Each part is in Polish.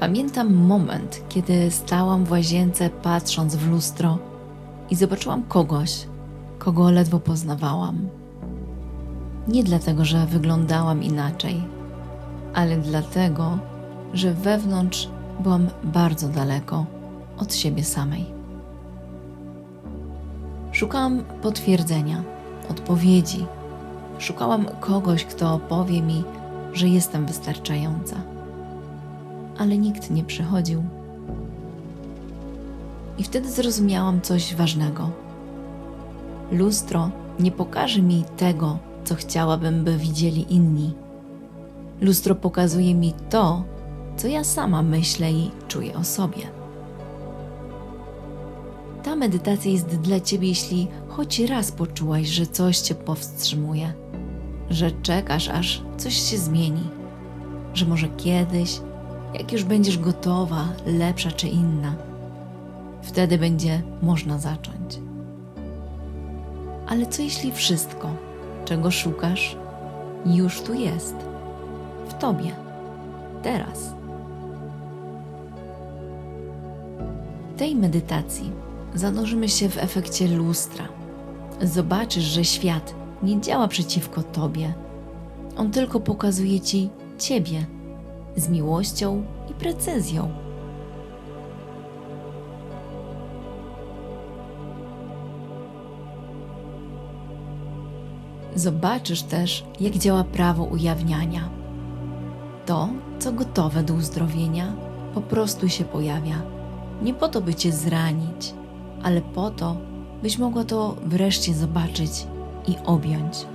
Pamiętam moment, kiedy stałam w łazience patrząc w lustro i zobaczyłam kogoś, kogo ledwo poznawałam. Nie dlatego, że wyglądałam inaczej, ale dlatego, że wewnątrz byłam bardzo daleko od siebie samej. Szukałam potwierdzenia, odpowiedzi. Szukałam kogoś, kto powie mi, że jestem wystarczająca. Ale nikt nie przychodził. I wtedy zrozumiałam coś ważnego. Lustro nie pokaże mi tego, co chciałabym, by widzieli inni. Lustro pokazuje mi to, co ja sama myślę i czuję o sobie. Ta medytacja jest dla ciebie, jeśli choć raz poczułaś, że coś cię powstrzymuje, że czekasz, aż coś się zmieni, że może kiedyś, jak już będziesz gotowa, lepsza czy inna, wtedy będzie można zacząć. Ale co jeśli wszystko, czego szukasz, już tu jest, w tobie, teraz? W tej medytacji zanurzymy się w efekcie lustra. Zobaczysz, że świat nie działa przeciwko tobie. On tylko pokazuje ci ciebie z miłością i precyzją. Zobaczysz też, jak działa prawo ujawniania. To, co gotowe do uzdrowienia, po prostu się pojawia. Nie po to, by cię zranić, ale po to, byś mogła to wreszcie zobaczyć i objąć.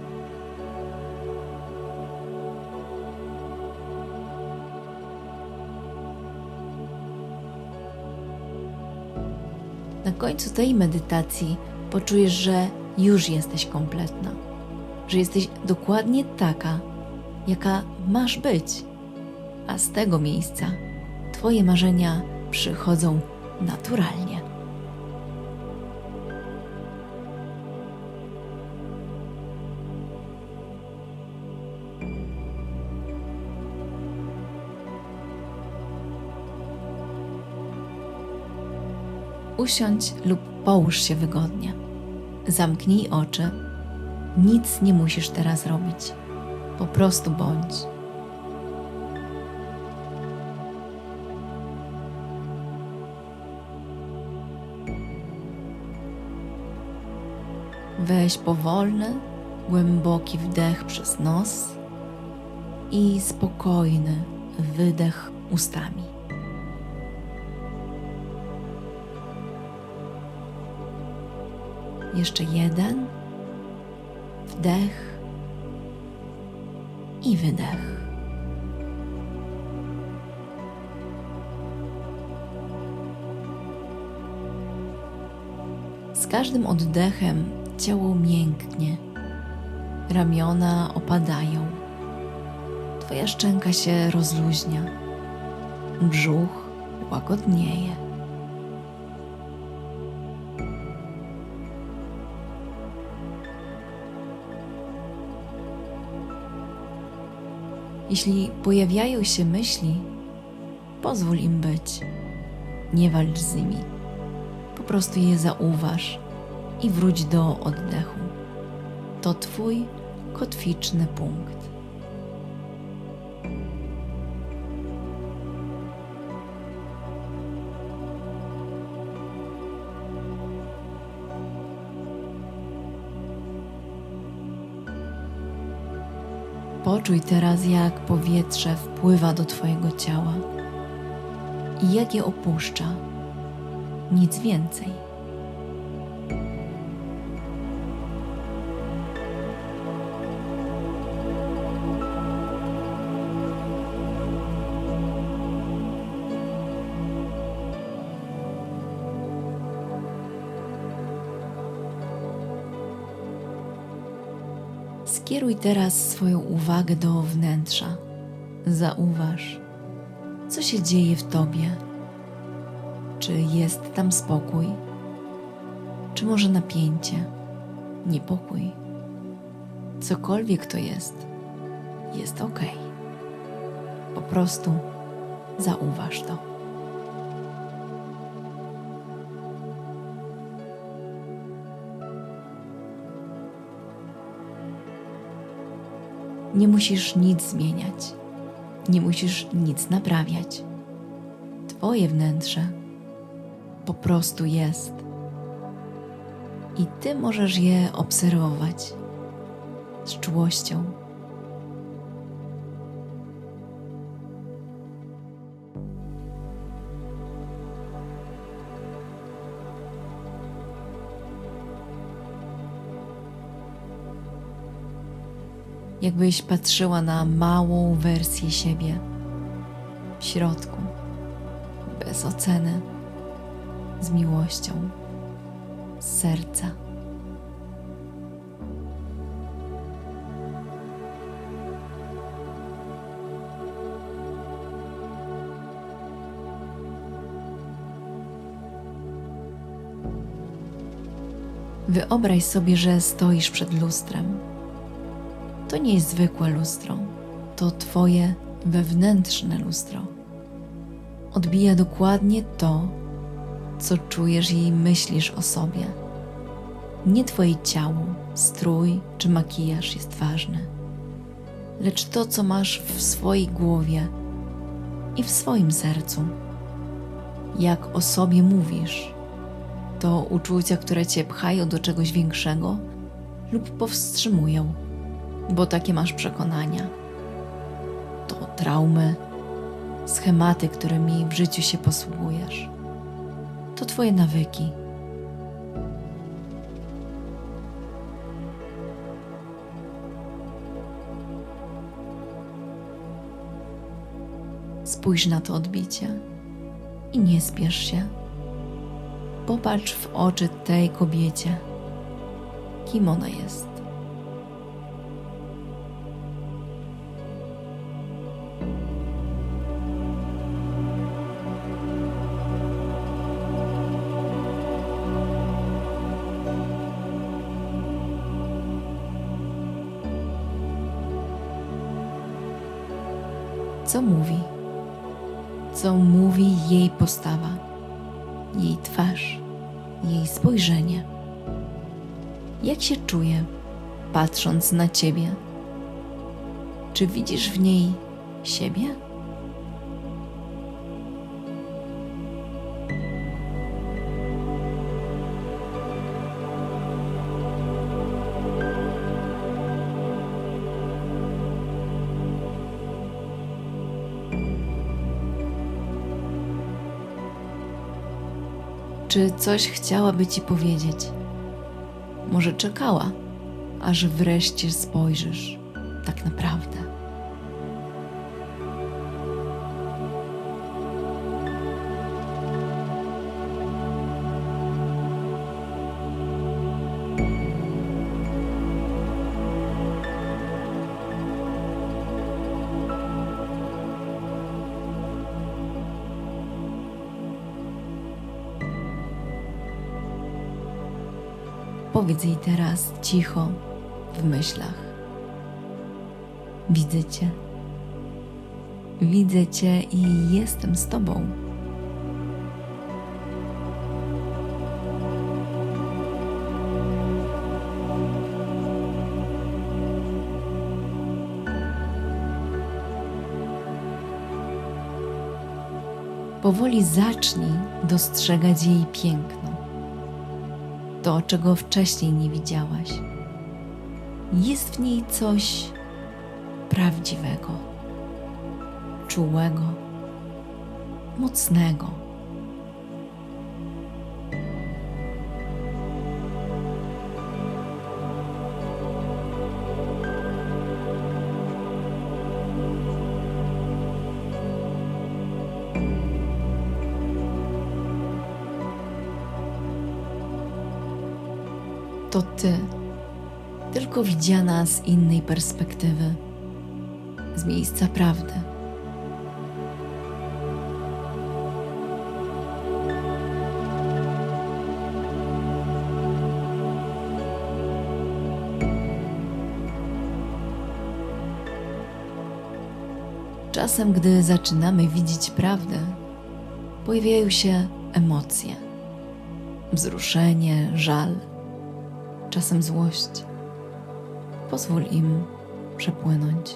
Końcu tej medytacji poczujesz, że już jesteś kompletna, że jesteś dokładnie taka, jaka masz być, a z tego miejsca Twoje marzenia przychodzą naturalnie. Usiądź lub połóż się wygodnie. Zamknij oczy. Nic nie musisz teraz robić. Po prostu bądź. Weź powolny, głęboki wdech przez nos i spokojny wydech ustami. Jeszcze jeden. Wdech. I wydech. Z każdym oddechem ciało mięknie, ramiona opadają, Twoja szczęka się rozluźnia, brzuch łagodnieje. Jeśli pojawiają się myśli, pozwól im być. Nie walcz z nimi. Po prostu je zauważ i wróć do oddechu. To Twój kotwiczny punkt. Poczuj teraz, jak powietrze wpływa do Twojego ciała i jak je opuszcza. Nic więcej. Skieruj teraz swoją uwagę do wnętrza. Zauważ, co się dzieje w tobie. Czy jest tam spokój? Czy może napięcie, niepokój? Cokolwiek to jest, jest ok. Po prostu zauważ to. Nie musisz nic zmieniać, nie musisz nic naprawiać. Twoje wnętrze po prostu jest. I ty możesz je obserwować z czułością. Jakbyś patrzyła na małą wersję siebie w środku, bez oceny, z miłością, z serca. Wyobraź sobie, że stoisz przed lustrem. To nie jest zwykłe lustro, to Twoje wewnętrzne lustro. Odbija dokładnie to, co czujesz i myślisz o sobie. Nie Twoje ciało, strój czy makijaż jest ważny, lecz to, co masz w swojej głowie i w swoim sercu. Jak o sobie mówisz, to uczucia, które Cię pchają do czegoś większego lub powstrzymują, bo takie masz przekonania. To traumy, schematy, którymi w życiu się posługujesz to Twoje nawyki. Spójrz na to odbicie i nie spiesz się. Popatrz w oczy tej kobiecie. Kim ona jest? Co mówi? Co mówi jej postawa, jej twarz, jej spojrzenie? Jak się czuje, patrząc na ciebie? Czy widzisz w niej siebie? Czy coś chciałaby ci powiedzieć? Może czekała, aż wreszcie spojrzysz tak naprawdę. Powiedz jej teraz cicho w myślach. Widzę Cię. Widzę Cię i jestem z Tobą. Powoli zacznij dostrzegać jej piękno to, czego wcześniej nie widziałaś. Jest w niej coś prawdziwego, czułego, mocnego. To ty, tylko widziana z innej perspektywy, z miejsca prawdy. Czasem, gdy zaczynamy widzieć prawdę, pojawiają się emocje: wzruszenie, żal, czasem złość. Pozwól im przepłynąć.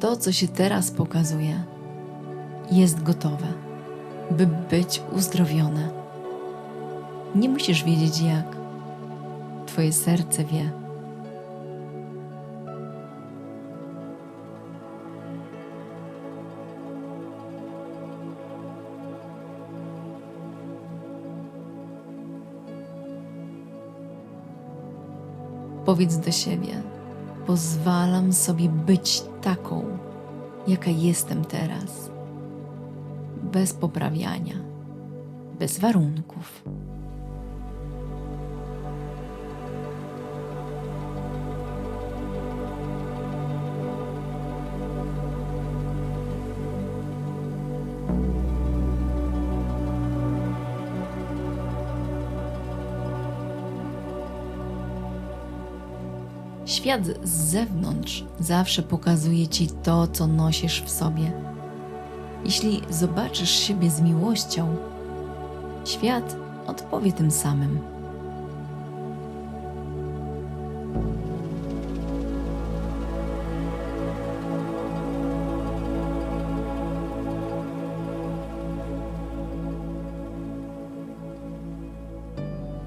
To, co się teraz pokazuje, jest gotowe, by być uzdrowione. Nie musisz wiedzieć jak. Twoje serce wie. Powiedz do siebie: Pozwalam sobie być taką, jaka jestem teraz, bez poprawiania, bez warunków. Świat z zewnątrz zawsze pokazuje ci to, co nosisz w sobie. Jeśli zobaczysz siebie z miłością, świat odpowie tym samym.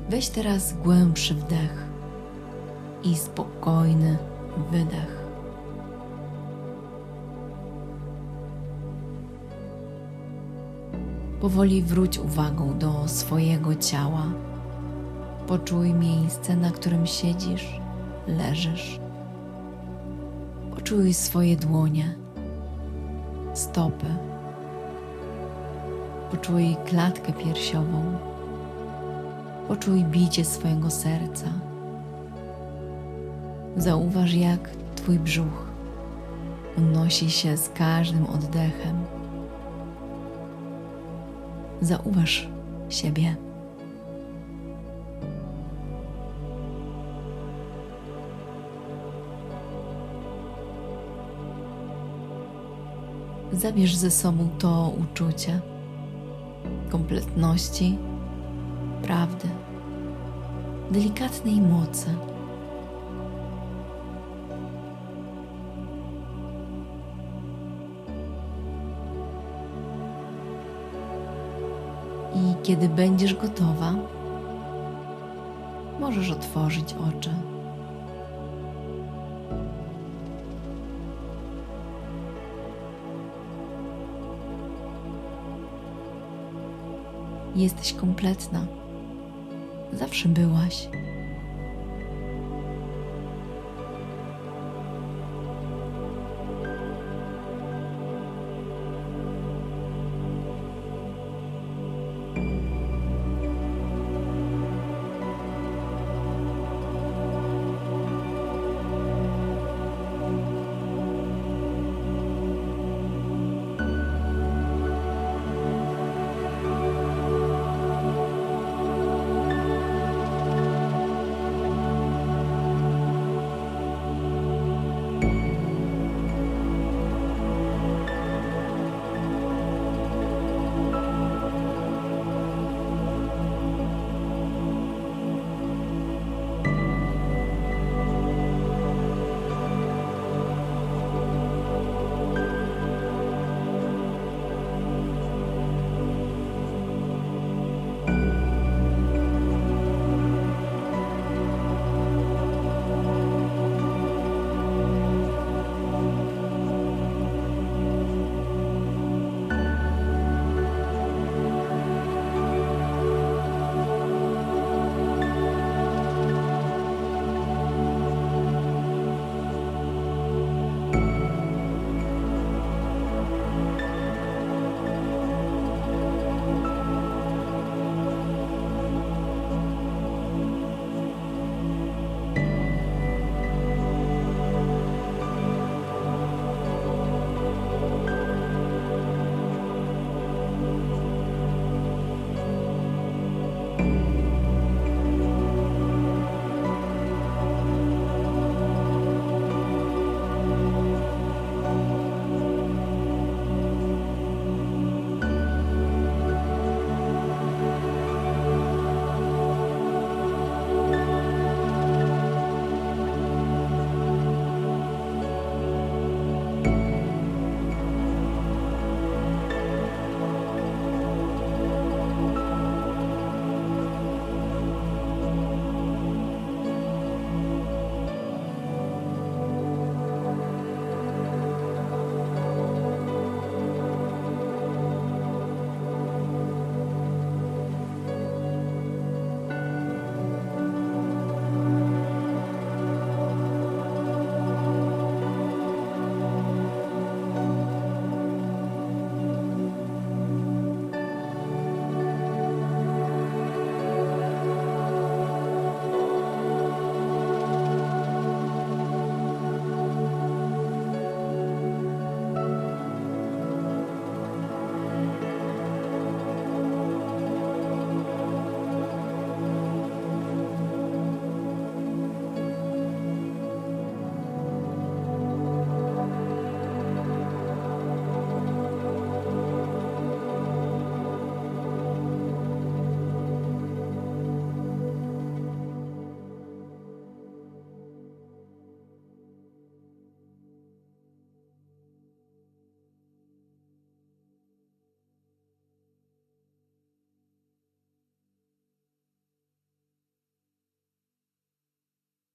Weź teraz głębszy wdech i spokojny wydech. Powoli wróć uwagą do swojego ciała. Poczuj miejsce, na którym siedzisz, leżysz. Poczuj swoje dłonie, stopy. Poczuj klatkę piersiową. Poczuj bicie swojego serca. Zauważ, jak Twój brzuch unosi się z każdym oddechem. Zauważ siebie. Zabierz ze sobą to uczucie kompletności, prawdy, delikatnej mocy. Kiedy będziesz gotowa, możesz otworzyć oczy. Jesteś kompletna. Zawsze byłaś.